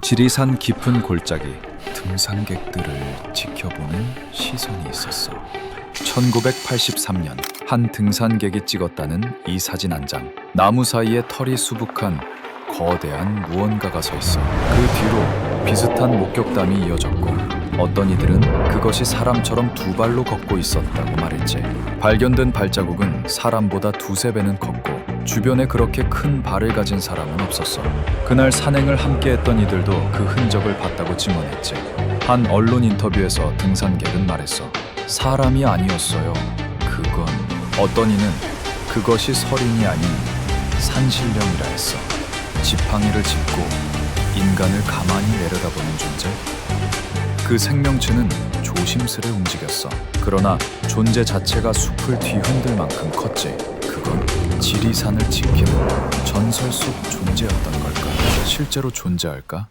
지리산 깊은 골짜기 등산객들을 지켜보는 시선이 있었어. 1983년 한 등산객이 찍었다는 이 사진 한 장. 나무 사이에 털이 수북한 거대한 무언가가 서 있어. 그 뒤로 비슷한 목격담이 이어졌고 어떤 이들은 그것이 사람처럼 두 발로 걷고 있었다고 말했지. 발견된 발자국은 사람보다 두세 배는 컸고 주변에 그렇게 큰 발을 가진 사람은 없었어. 그날 산행을 함께 했던 이들도 그 흔적을 봤다고 증언했지. 한 언론 인터뷰에서 등산객은 말했어. 사람이 아니었어요. 그건 어떤 이는 그것이 서린이 아닌 산신령이라 했어. 지팡이를 짚고 인간을 가만히 내려다보는 존재. 그 생명체는 조심스레 움직였어. 그러나 존재 자체가 숲을 뒤흔들 만큼 컸지. 그건 지리산을 지키는 전설 속 존재였던 걸까? 실제로 존재할까?